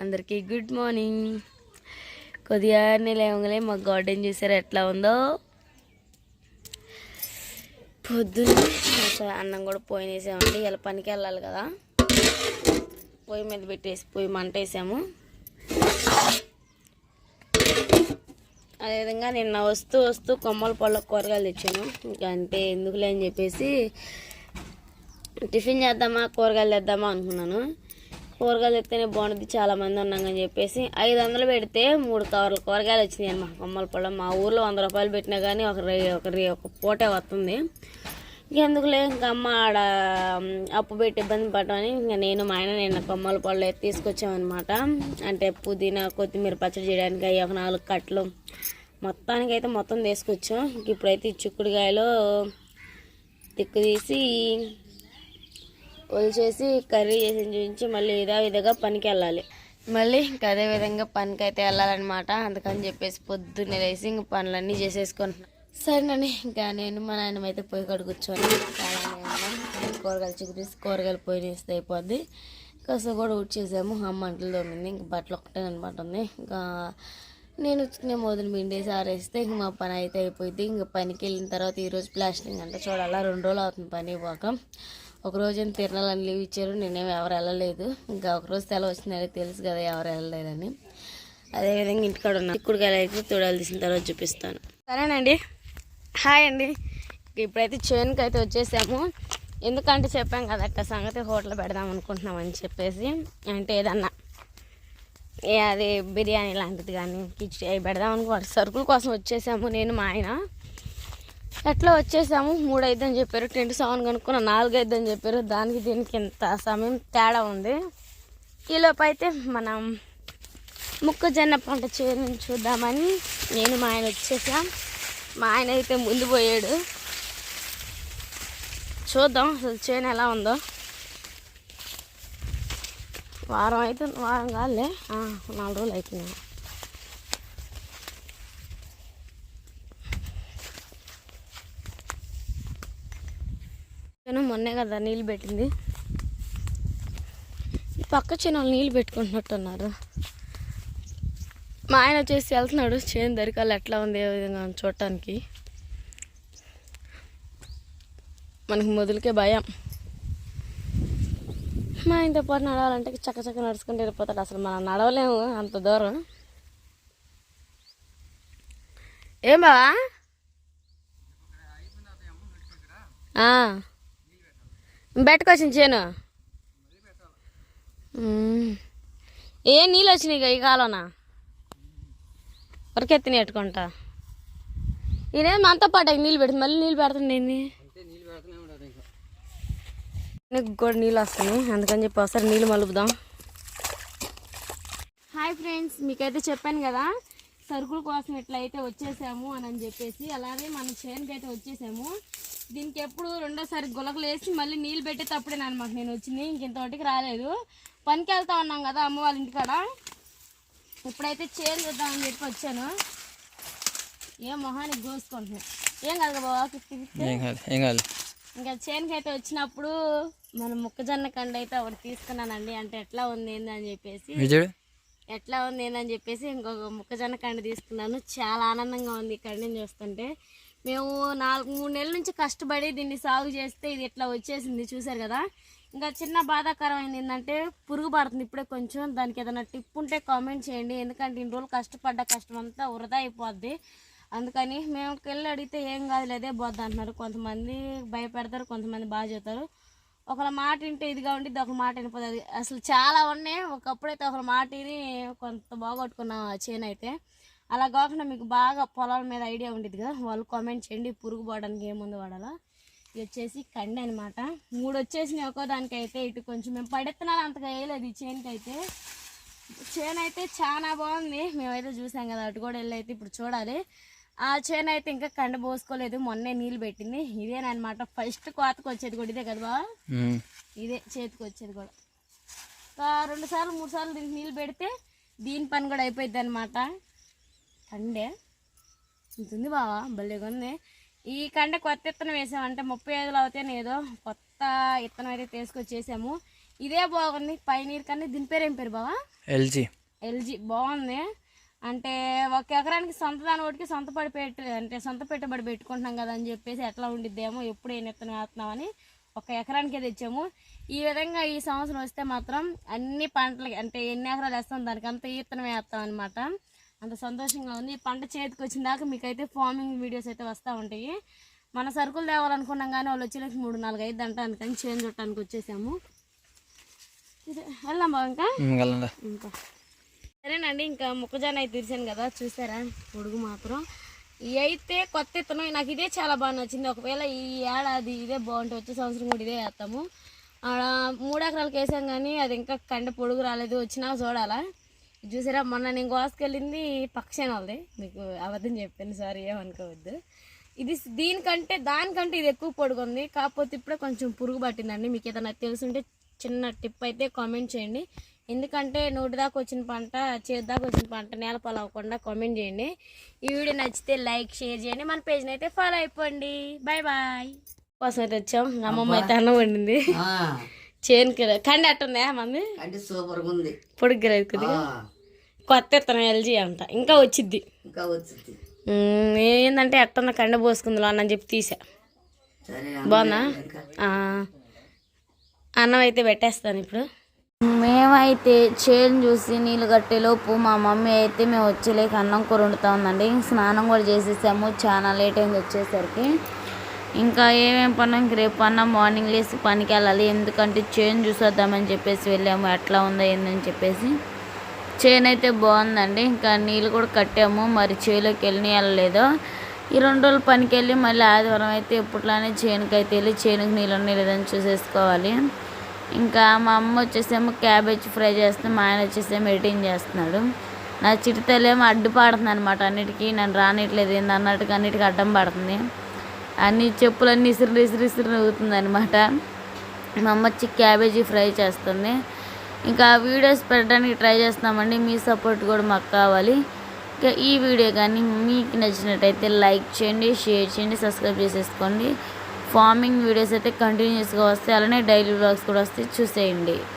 అందరికీ good morning. కొద్దిగా లేవగానే మా గార్డెన్ చూసారు ఎట్లా ఉందో? పొద్దున్న అన్నం కూడా పోయి వేసామండి. ఇలా పనికి వెళ్ళాలి కదా. పొయ్యి మీద పెట్టేసి పొయ్యి మంట వేసాము. అదేవిధంగా నిన్న వస్తూ వస్తూ కొమ్మల పళ్ళ కూరగాయలు తెచ్చాను. ఇంకా అంటే ఎందుకులే అని చెప్పేసి టిఫిన్ చేద్దామా కూరగాయలు తెద్దామా అనుకున్నాను. కూరగాయలు తెస్తేనే బాగుంటుంది చాలా మంది ఉన్నాం అని చెప్పేసి ఐదు వందలు పెడితే మూడు కవర్లు కూరగాయలు వచ్చినాయి మా కొమ్మల పళ్ళ మా ఊర్లో వంద రూపాయలు పెట్టినా కానీ ఒక ఒక రే ఒక పూటే వస్తుంది ఎందుకులే ఇంకా అమ్మ ఆడ అప్పు పెట్టి ఇబ్బంది పడమని ఇంకా నేను మా ఆయన నిన్న కొమ్మల పళ్ళు తీసుకొచ్చామన్నమాట అంటే పుదీనా కొత్తిమీర పచ్చడి చేయడానికి అవి ఒక నాలుగు కట్టలు. మొత్తానికి అయితే మొత్తం తీసుకొచ్చాం. ఇంక ఇప్పుడైతే ఈ చిక్కుడుకాయలు తిక్కు తీసి ఒలిచేసి కర్రీ చేసి చూపించి మళ్ళీ ఇదా విధంగా పనికి వెళ్ళాలి. మళ్ళీ ఇంకా అదే విధంగా పనికి అయితే వెళ్ళాలన్నమాట. అందుకని చెప్పేసి పొద్దున్నే లేసి ఇంక పనులన్నీ చేసేసుకుంటున్నాను సరేనండి ఇంకా నేను మా నాయనమ్మ అయితే పొయ్యి కాడ కూర్చొని కూరగాయలు చిక్కు తీసి కూరగాయలు పొయ్యి వేస్తే అయిపోద్ది. కాస్త కూడా ఉడ్చేసాము అమ్మ అంటలు తోమింది. ఇంక బట్టలు ఒకటే అనమాట ఉంది. ఇంకా నేను ఉచ్చుకునే మొదలు మిండేసి ఆరేస్తే ఇంక మా పని అయితే అయిపోయింది ఇంక పనికి వెళ్ళిన తర్వాత ఈరోజు ప్లాస్టింగ్ అంటే చూడాలా. రెండు రోజులు అవుతుంది పని పోక. ఒక రోజు ఏం తిరణాలని లీవ్ ఇచ్చారు నేనేమి ఎవరు వెళ్ళలేదు. ఇంకా ఒక రోజు సెలవు వచ్చిందని తెలుసు కదా ఎవరు వెళ్ళలేదని. అదేవిధంగా ఇంటికాడ ఉన్నాను ఇక్కడికి అయితే తొడాలు తీసిన తర్వాత చూపిస్తాను. సరేనండి. హాయ్ అండి. ఇప్పుడైతే చేనుకి అయితే వచ్చేసాము. ఎందుకంటే చెప్పాం కదా అట్ట సంగతి హోటల్ పెడదాం అనుకుంటున్నాం అని చెప్పేసి. అంటే ఏదన్నా ఏ అది బిర్యానీ లాంటిది కానీ కిచ్ అవి పెడదాం అనుకో సరుకుల కోసం వచ్చేసాము నేను మా ఆయన. ఎట్లా వచ్చేసాము. మూడు అని చెప్పారు. టెంట్ సెవెన్ కనుక్కున్న నాలుగు అని చెప్పారు. దానికి దీనికి ఇంత సమయం తేడా ఉంది? ఈలోపు అయితే మనం మొక్కజొన్న పంట చేను చూద్దామని నేను మా ఆయన వచ్చేసాం. మా ఆయన అయితే ముందు పోయాడు. చూద్దాం అసలు చేను ఎలా ఉందో. వారం అయితే వారం కాదులే. నాలుగు రోజులు అయిపోయింది నేను మొన్నే కదా నీళ్ళు పెట్టింది. పక్క చిన్న నీళ్ళు పెట్టుకుంటున్నట్టున్నారు. మా ఆయన వచ్చేసి వెళ్తున్నాడు. చేను దరికాలు ఎట్లా ఉంది ఏ విధంగా చూడటానికి. మనకి మొదలుకే భయం. మా ఆయనతో పాటు నడవాలంటే చక్క చక్క నడుచుకుంటూ వెళ్ళిపోతాడు. అసలు మనం నడవలేము అంత దూరం. ఏం బావా? ఆ. బయటకు వచ్చింది చేను. ఏ నీళ్ళు వచ్చినాయి ఈ కాలంనా? ఉరికెత్తిని పెట్టుకుంటా ఈయనేం మనతో పాటు నీళ్ళు పెడుతుంది మళ్ళీ నీళ్ళు పెడుతుంది నీకు కూడా నీళ్ళు వస్తున్నాయి అందుకని చెప్పి ఒకసారి నీళ్ళు మలుపుదాం. హాయ్ ఫ్రెండ్స్ మీకైతే చెప్పాను కదా సరుకుల కోసం ఇట్లా అయితే వచ్చేసాము అని అని చెప్పేసి అలాగే మన చేనుకి అయితే వచ్చేసాము. దీనికి ఎప్పుడు రెండోసారి గులకలు వేసి మళ్ళీ నీళ్ళు పెట్టేటప్పుడే అనమాట నేను వచ్చింది. ఇంక ఇంతవరకు రాలేదు. పనికి వెళ్తా ఉన్నాం కదా అమ్మ వాళ్ళ ఇంటికాడ ఇప్పుడైతే చేను చూద్దామని చెప్పి వచ్చాను. ఏ మొహానికి కోసుకుంటున్నాను ఏం కాదు బాబా ఏం కాదు ఇంకా చేనుకి అయితే వచ్చినప్పుడు మన మొక్కజొన్న కండ అయితే ఒకటి తీసుకున్నానండి. అంటే ఎట్లా ఉంది ఏంది అని చెప్పేసి. ఎట్లా ఉంది ఏందని చెప్పేసి ఇంకొక మొక్కజొన్న కండ తీసుకున్నాను. చాలా ఆనందంగా ఉంది ఈ కండిని చూస్తుంటే. మేము నాలుగు మూడు నెలల నుంచి కష్టపడి దీన్ని సాగు చేస్తే ఇది ఇట్లా వచ్చేసింది చూసారు కదా? ఇంకా చిన్న బాధాకరమైంది ఏంటంటే పురుగు పడుతుంది ఇప్పుడే కొంచెం దానికి ఏదైనా టిప్ ఉంటే కామెంట్ చేయండి. ఎందుకంటే ఇన్ని రోజులు కష్టపడ్డ కష్టం అంతా వృధా అయిపోద్ది. అందుకని మేము వెళ్ళి అడిగితే ఏం కాదు లేదే పోద్ది అంటున్నారు. కొంతమంది భయపెడతారు కొంతమంది బాగా చెప్తారు ఒకళ్ళ మాట వింటే ఇదిగా ఉండిద్ది ఒక మాట వినిపోతుంది అసలు చాలా ఉన్నాయి. ఒకప్పుడైతే ఒకళ్ళ మాట విని కొంత బాగొట్టుకున్నాం ఆ చేను అయితే. అలా కాకుండా మీకు బాగా పొలాల మీద ఐడియా ఉండేది కదా. వాళ్ళు కామెంట్ చేయండి పురుగు పోవడానికి ఏముంది వాడాలో. ఇది వచ్చేసి కండి అనమాట మూడు వచ్చేసినాయి ఒక్కో దానికైతే. ఇటు కొంచెం మేము పడెత్తనాలు అంతగా వేయలేదు ఈ చేనుకి అయితే చేను అయితే చాలా బాగుంది. మేమైతే చూసాం కదా అటు కూడా వెళ్ళి అయితే ఇప్పుడు చూడాలి. ఆ చేను అయితే ఇంకా కండ పోసుకోలేదు. మొన్నే నీళ్ళు పెట్టింది. ఇదేనమాట ఫస్ట్ కోతకు వచ్చేది కూడా ఇదే కదా. ఇదే చేతికి వచ్చేది కూడా. రెండు సార్లు మూడు సార్లు దీనికి నీళ్ళు పెడితే దీని పని కూడా అయిపోయింది అనమాట కండే. ఇంతుంది బావా భలేగా ఉంది ఈ కండ కొత్త విత్తనం వేసామంటే ముప్పై ఐదులో అవుతాను ఏదో కొత్త విత్తనం అయితే తీసుకొచ్చేసాము. ఇదే బాగుంది పైనీరు కన్నా దీని పేరు ఏం పేరు బావా? ఎల్జీ. ఎల్జీ బాగుంది. అంటే ఒక ఎకరానికి సొంత దాని ఒకటికి సొంత పడి పెట్టు అంటే సొంత పెట్టుబడి పెట్టుకుంటున్నాం కదా అని చెప్పేసి ఎట్లా ఉండిద్దేమో ఎప్పుడు ఏ విత్తనం వేస్తున్నామని ఒక ఎకరానికే తెచ్చాము. ఈ విధంగా ఈ సంవత్సరం వస్తే మాత్రం అన్ని పంటలకి అంటే ఎన్ని ఎకరాలు వేస్తాం దానికి అంత ఈ విత్తనం వేస్తాం అనమాట అంత సంతోషంగా ఉంది. పంట చేతికి వచ్చిన దాకా మీకైతే ఫార్మింగ్ వీడియోస్ అయితే వస్తూ ఉంటాయి. మన సరుకులు తేవాలనుకున్నాం కానీ వాళ్ళు వచ్చేలకు మూడు నాలుగు ఐదు అంట అందుకని చేంజ్ చుట్టానికి వచ్చేసాము. ఇది వెళ్దాం బావ ఇంకా? ఇంకా. సరేనండి ఇంకా మొక్కజొన్న అయితే తీర్చాను కదా చూసారా? పొడుగు మాత్రం. అయితే కొత్త ఇత్తనం నాకు ఇదే చాలా బాగా నచ్చింది. ఒకవేళ ఈ ఏడాది ఇదే బాగుంటుంది వచ్చే సంవత్సరం కూడా ఇదే వేస్తాము. ఆడ మూడు ఎకరాలకు వేసాం కానీ అది ఇంకా కండ పొడుగు రాలేదు. వచ్చినా చూడాలా. చూసారా మొన్న నేను గోసుకెళ్ళింది పక్షాన వాళ్ళది మీకు అబద్ధం చెప్పాను సారీ ఏమనుకోవద్దు. ఇది దీనికంటే దానికంటే ఇది ఎక్కువ పొడుగు ఉంది కాకపోతే ఇప్పుడే కొంచెం పురుగు పట్టిందండి. మీకు ఏదైనా తెలుసుంటే చిన్న టిప్ అయితే కామెంట్ చేయండి. ఎందుకంటే నోటి దాకా వచ్చిన పంట చేతి దాకా వచ్చిన పంట నేల అవ్వకుండా కామెంట్ చేయండి. ఈ వీడియో నచ్చితే లైక్ షేర్ చేయండి. మన పేజ్ని అయితే ఫాలో అయిపోండి. Bye bye. కోసం అయితే వచ్చాం. అమ్మమ్మ అయితే అన్నం వండింది. చేనుకి కండి అట్టుందా మమ్మీ అంటే సూపర్గా ఉంది పొడుగు గిరాదు కొద్దిగా. ఆ, కొత్త ఇత్తనం ఎల్జీ అంట. ఇంకా వచ్చిద్ది. ఇంకా వచ్చింది ఏందంటే ఎట్టన్న కండ పోసుకుందిలో అన్న చెప్పి తీసా. బాగుందా? ఆ, అన్నం అయితే పెట్టేస్తాను ఇప్పుడు. మేమైతే చేను చూసి నీళ్ళు కట్టేలోపు మా మమ్మీ అయితే మేము వచ్చేలేక అన్నం కూర వండుతా ఉందండి. స్నానం కూడా చేసేసాము. చాలా లేట్ అయింది వచ్చేసరికి. ఇంకా ఏమేం పని ఇంక రేపు అన్న మార్నింగ్ లేసి పనికి వెళ్ళాలి. ఎందుకంటే చేను చూసొద్దామని చెప్పేసి వెళ్ళాము. ఎట్లా ఉందో ఏందని చెప్పేసి. చేను అయితే బాగుందండి. ఇంకా నీళ్ళు కూడా కట్టాము. మరి చేలోకి వెళ్ళి వెళ్ళలేదు. ఈ రెండు రోజులు పనికి వెళ్ళి మళ్ళీ ఆదివారం అయితే ఎప్పట్లానే చేనుకి అయితే వెళ్ళి చేనుకి నీళ్ళు లేదని చూసేసుకోవాలి. ఇంకా మా అమ్మ వచ్చేసేమో క్యాబేజ్ ఫ్రై చేస్తే మా ఆయన వచ్చేసేమో ఎడిటింగ్ చేస్తున్నాడు. నా చిటితలేమో అడ్డు పాడుతుంది అనమాట అన్నిటికీ నన్ను రానిట్లేదు ఏంది అన్నట్టుగా అన్నిటికీ అడ్డం పడుతుంది. అన్ని చెప్పులన్నీ ఇసురు ఇసురు ఇసురు అవుతుంది అనమాట మా అమ్మ వచ్చి క్యాబేజీ ఫ్రై చేస్తుంది. ఇంకా వీడియోస్ పెట్టడానికి ట్రై చేస్తున్నామండి. మీ సపోర్ట్ కూడా మాకు కావాలి. ఇంకా ఈ వీడియో కానీ మీకు నచ్చినట్టయితే లైక్ చేయండి షేర్ చేయండి సబ్స్క్రైబ్ చేసేసుకోండి. ఫార్మింగ్ వీడియోస్ అయితే కంటిన్యూస్గా వస్తాయి. అలానే డైలీ బ్లాగ్స్ కూడా వస్తాయి. చూసేయండి.